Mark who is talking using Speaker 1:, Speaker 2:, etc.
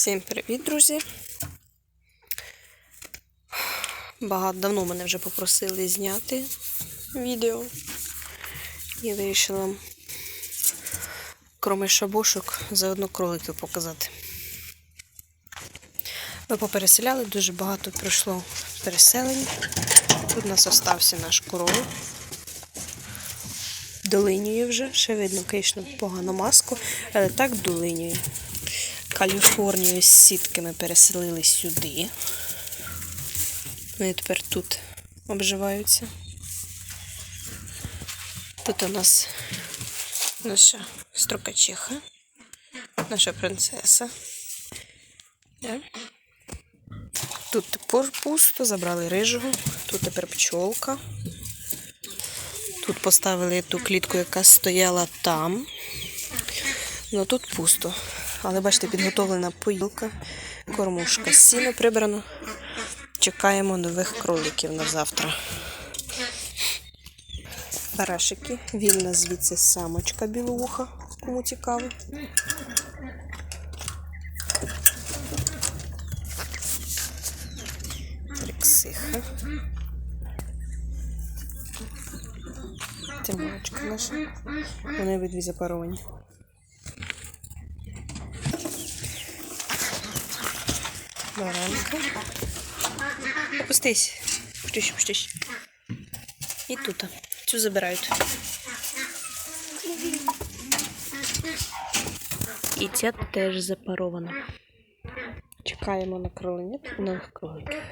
Speaker 1: Всім привіт, друзі! Багато давно мене вже попросили зняти відео. І вирішила, кроме шабушок, заодно кроликів показати. Ми попереселяли, дуже багато пройшло переселень. Тут у нас остався наш король. Долинює вже, ще видно, звісно, погано маску, але так долинює. Каліфорнію з сітки ми переселили сюди. Вони тепер тут обживаються. Тут у нас наша строкачиха, наша принцеса. Тут тепер пусто, забрали рижого, тут тепер пчолка. Тут поставили ту клітку, яка стояла там. Ну тут пусто. Але бачите, підготовлена поїлка, кормушка, сіно прибрано. Чекаємо нових кроликів на завтра. Барашики. Вільна звідси самочка білоуха, кому цікаво. Триксиха. Тимочка наша. Вони обидві запаровані. Баранка. Опустись. Пустись, пустись. І тут. Цю забирають. І ця теж запарована. Чекаємо на кроленят і нових кроликів.